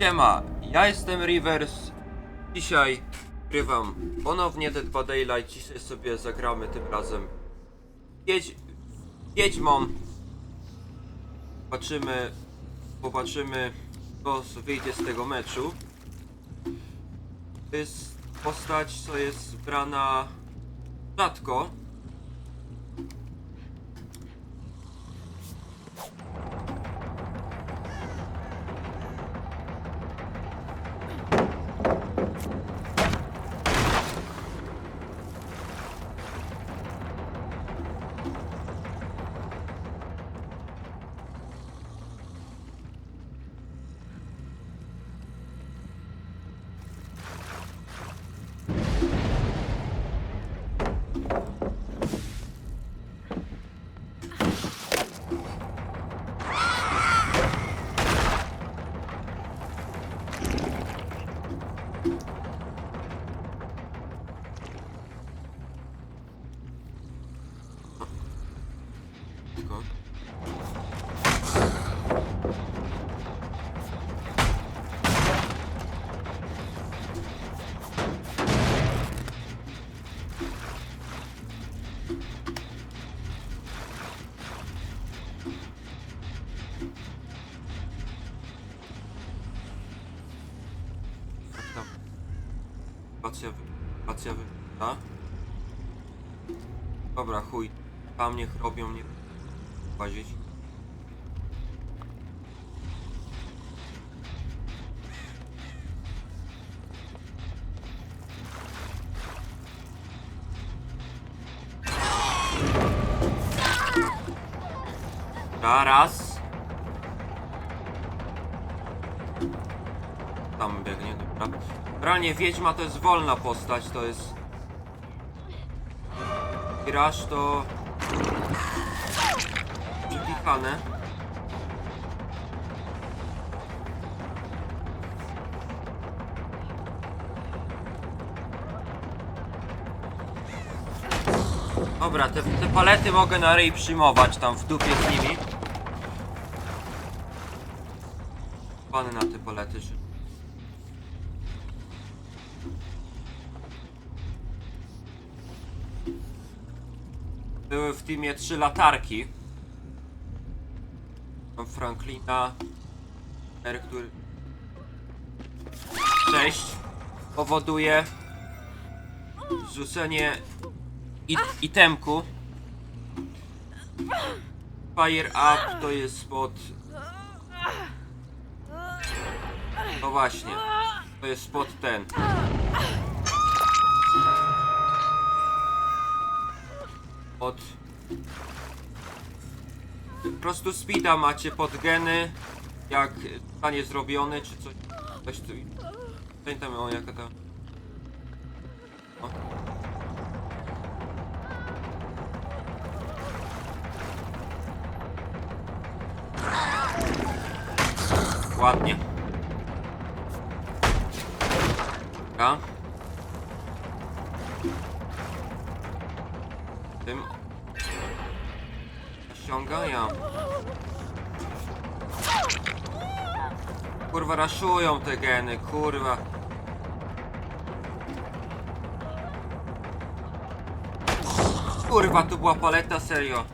Siema, ja jestem Rivers. Dzisiaj grywam ponownie Dead by Daylight. Dzisiaj sobie zagramy tym razem Wiedź... Wiedźmą. Zobaczymy, popatrzymy, co wyjdzie z tego meczu. To jest postać, co jest brana rzadko. Spacja wy... Spacja wy... A? Dobra, chuj. Tam niech robią, nie łazić. Zaraz. Realnie Wiedźma to jest wolna postać, to jest... Grasz to... Przyklikane. Dobra, te, te palety mogę na ryj przyjmować tam w dupie z nimi. Pany na te palety, że... Były w teamie trzy latarki. Mam Franklina, R, który... 6 powoduje rzucenie it itemku. Fire up to jest spod... No właśnie, to jest spod ten. Od... Po prostu speeda macie pod geny, jak zostanie zrobiony, czy coś. Coś tu. Pamiętam o jaka ta. Ładnie. Ściąga ja. Kurwa, raszują te geny, kurwa. Kurwa, tu była paleta, serio.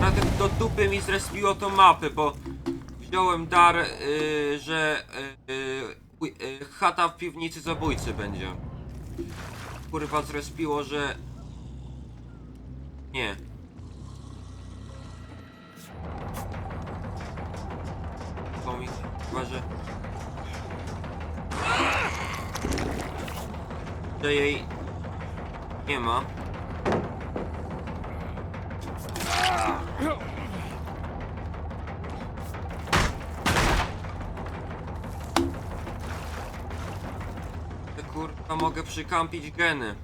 Na tym do dupy mi zrespiło tą mapę, bo wziąłem dar, yy, że yy, yy, chata w piwnicy zabójcy będzie. Kurwa, zrespiło, że... Nie. Mi chyba, że... Jej nie ma. Kurwa mogę przykampić geny.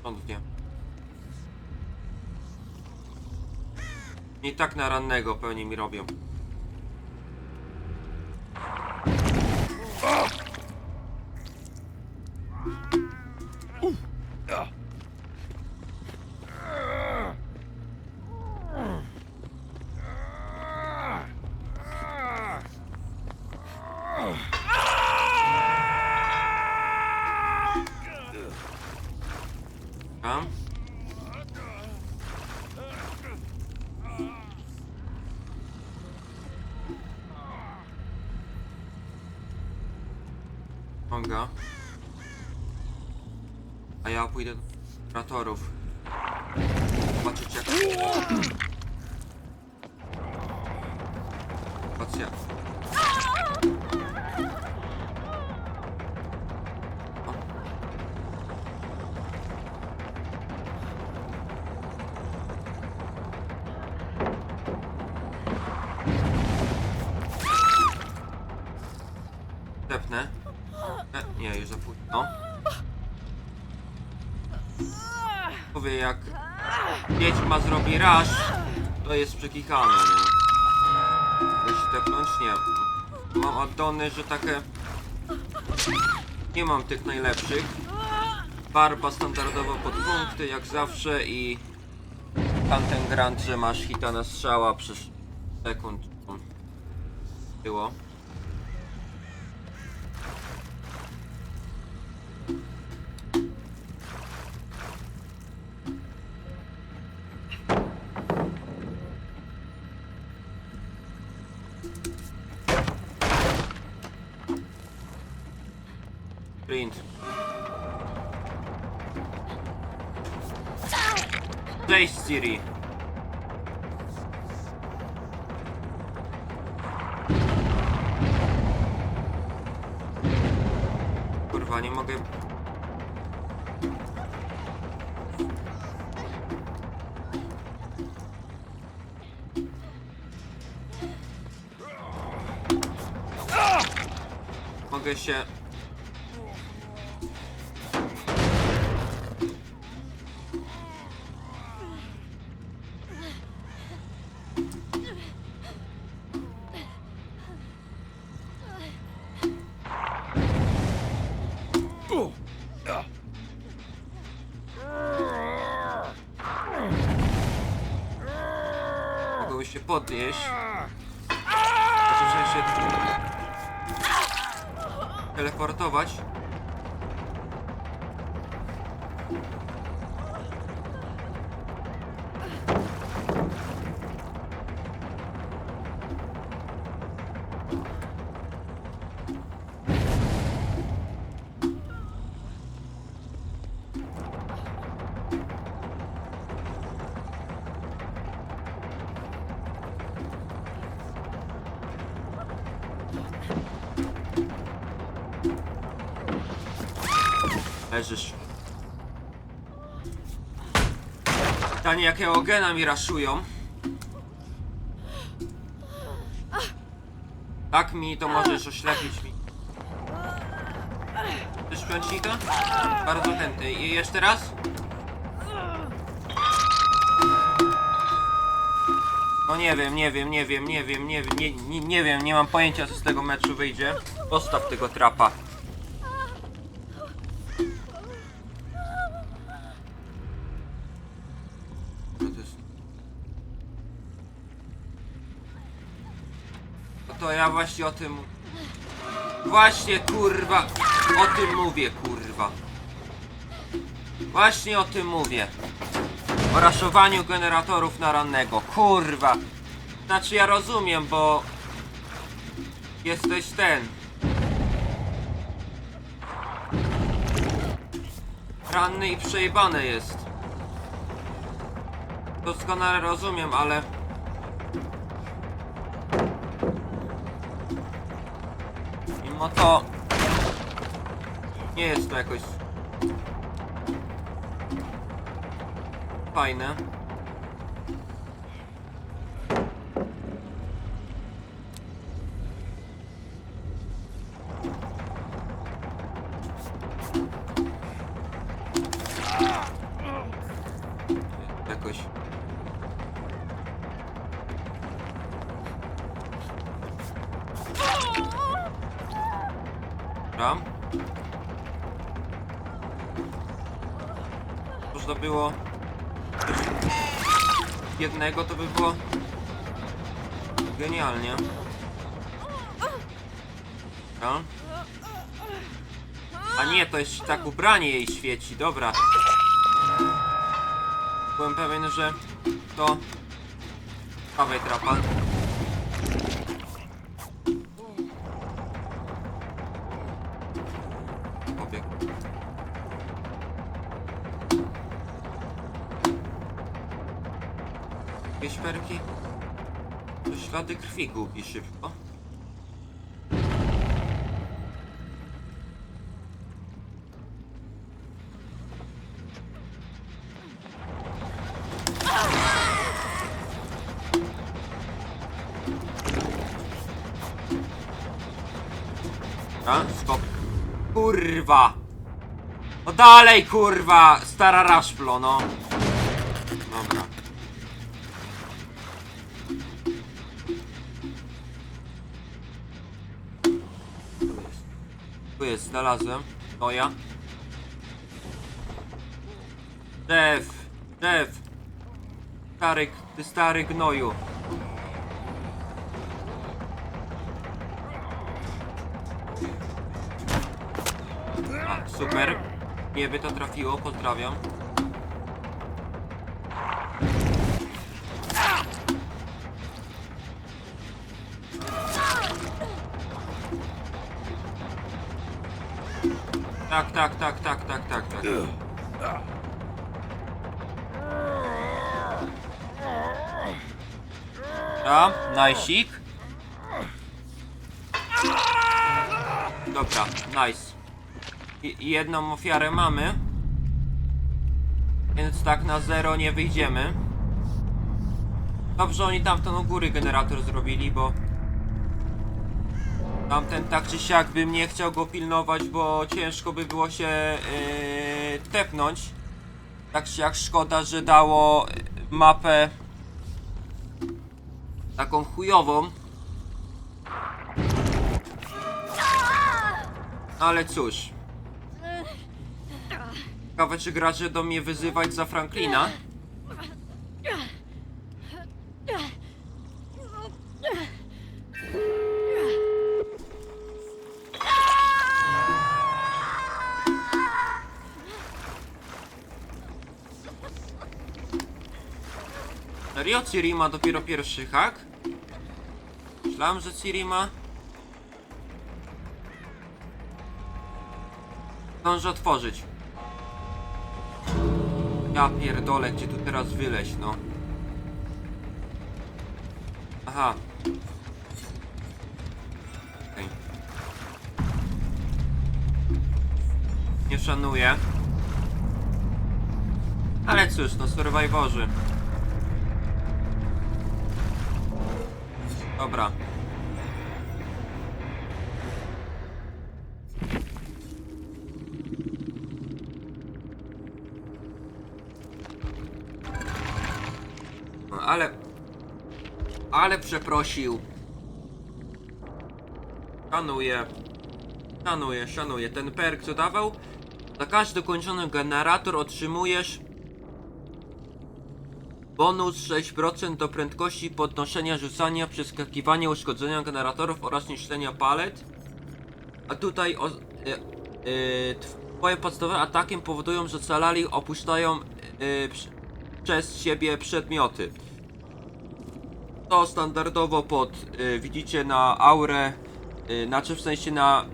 Stąd nie. I tak na rannego pewnie mi robią. Ściąga. A ja pójdę do operatorów. Zobaczyć jak... Patrzcie. Tepnę. Nie, już za późno. Mówię, jak Wiedźma zrobi rasz, to jest przekichane, nie? Mogę się tepnąć? Nie. Mam addony, że takie... Nie mam tych najlepszych. Barba standardowo pod punkty, jak zawsze i... Tamten grant, że masz hita na strzała przez sekund. Było. Siri. Kurwa, nie mogę... Mogę się... Mogę się podnieść. Znaczy w sensie... Teleportować. Leżysz. Pytanie jakiego gena mi raszują. Tak mi to możesz oślepić mi. Chcesz piącika? Bardzo chętny. I jeszcze raz? No nie wiem, nie wiem, nie wiem, nie wiem, nie wiem, nie, nie, nie wiem, nie mam pojęcia co z tego meczu wyjdzie. Postaw tego trapa. Co to jest? No to ja właśnie o tym... Właśnie kurwa! O tym mówię kurwa! Właśnie o tym mówię! O raszowaniu generatorów na rannego. Kurwa! Znaczy ja rozumiem, bo... Jesteś ten... Ranny i przejebany jest. Doskonale rozumiem, ale... Mimo to... Nie jest to jakoś... Fajne. Było jednego, to by było genialnie. A nie, to jeszcze tak ubranie jej świeci, dobra. Byłem pewien, że to... Prawej trapa. Ślady krwi gubi szybko. A, skok. Kurwa! No dalej, kurwa! Stara raszplo, no. Dobra. Tu jest, znalazłem. To ja. Dev! Dev! Stary, ty stary gnoju. A, super. Nie by to trafiło, pozdrawiam. Tak, tak, tak, tak, tak, tak, tak. Dobra, najsik. Dobra, nice. I jedną ofiarę mamy. Więc tak na zero nie wyjdziemy. Dobrze oni tamten u góry generator zrobili, bo... Tamten tak czy siak bym nie chciał go pilnować, bo ciężko by było się yy, tepnąć. Tak czy jak szkoda, że dało yy, mapę taką chujową. Ale cóż. Ciekawe czy gracze do mnie wyzywać za Franklina. Serio? Ciri ma dopiero pierwszy hak? Myślałem, że Ciri ma... Zdążę otworzyć. Ja pierdolę, gdzie tu teraz wyleźć, no. Aha. Okej. Nie szanuję. Ale cóż, no survivorzy. Dobra. No, ale... Ale przeprosił. Szanuję. Szanuję, szanuję. Ten perk co dawał? Za każdy dokończony generator otrzymujesz bonus 6% do prędkości podnoszenia, rzucania, przeskakiwania, uszkodzenia generatorów oraz niszczenia palet. A tutaj o, e, e, twoje podstawowe atakiem powodują, że calali opuszczają e, przez siebie przedmioty. To standardowo pod, widzicie na aurę, y, znaczy w sensie na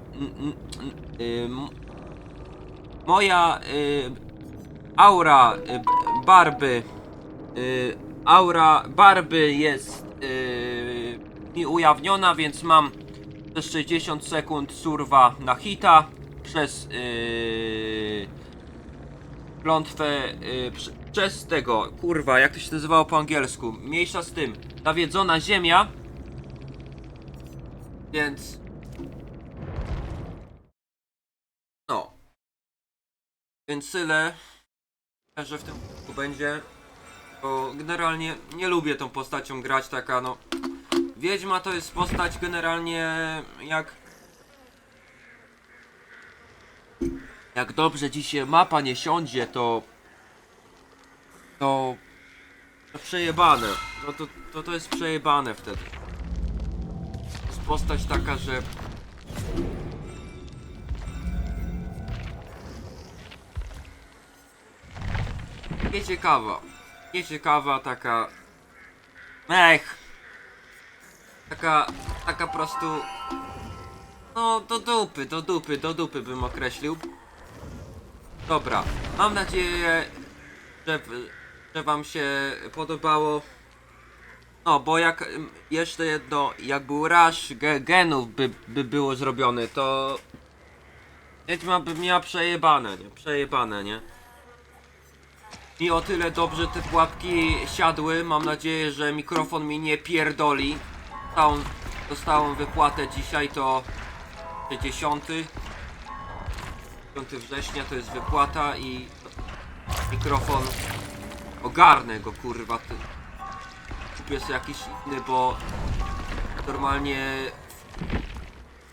moja aura barby, y, aura barby jest y, mi ujawniona, więc mam przez 60 sekund surwa na hita przez y, klątwę y, prze- przez tego, kurwa, jak to się nazywało po angielsku? Mniejsza z tym. Nawiedzona ziemia. Więc. No. Więc tyle. Że w tym będzie. Bo generalnie nie lubię tą postacią grać, taka no. Wiedźma to jest postać generalnie jak. Jak dobrze dzisiaj mapa nie siądzie, to to, to przejebane. No to, to to jest przejebane wtedy. To jest postać taka, że nieciekawa. Nieciekawa taka. Ech. Taka, taka prostu. No, do dupy, do dupy, do dupy bym określił. Dobra, mam nadzieję, że, że Wam się podobało. No, bo jak ym, jeszcze jedno, jak był rush ge, genów by, by było zrobione, to Wiedźma by miała przejebane, nie? Przejebane, nie? I o tyle dobrze te pułapki siadły, mam nadzieję, że mikrofon mi nie pierdoli. Dostałem, dostałem wypłatę dzisiaj, to 10. 5 września to jest wypłata i mikrofon ogarnę go kurwa. Kupię sobie jakiś inny, bo normalnie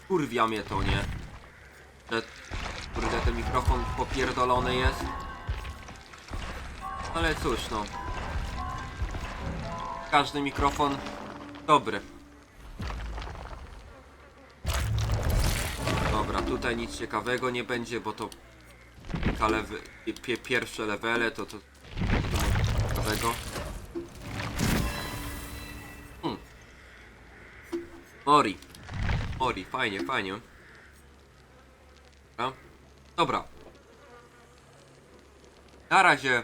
kurwia mnie to, nie? Że kurde ten mikrofon popierdolony jest. Ale cóż no. Każdy mikrofon dobry. Dobra, tutaj nic ciekawego nie będzie, bo to lewy, pie, pierwsze levele to, to, to ciekawego. Hmm. Mori. Mori, fajnie, fajnie. Dobra. Dobra. Na razie.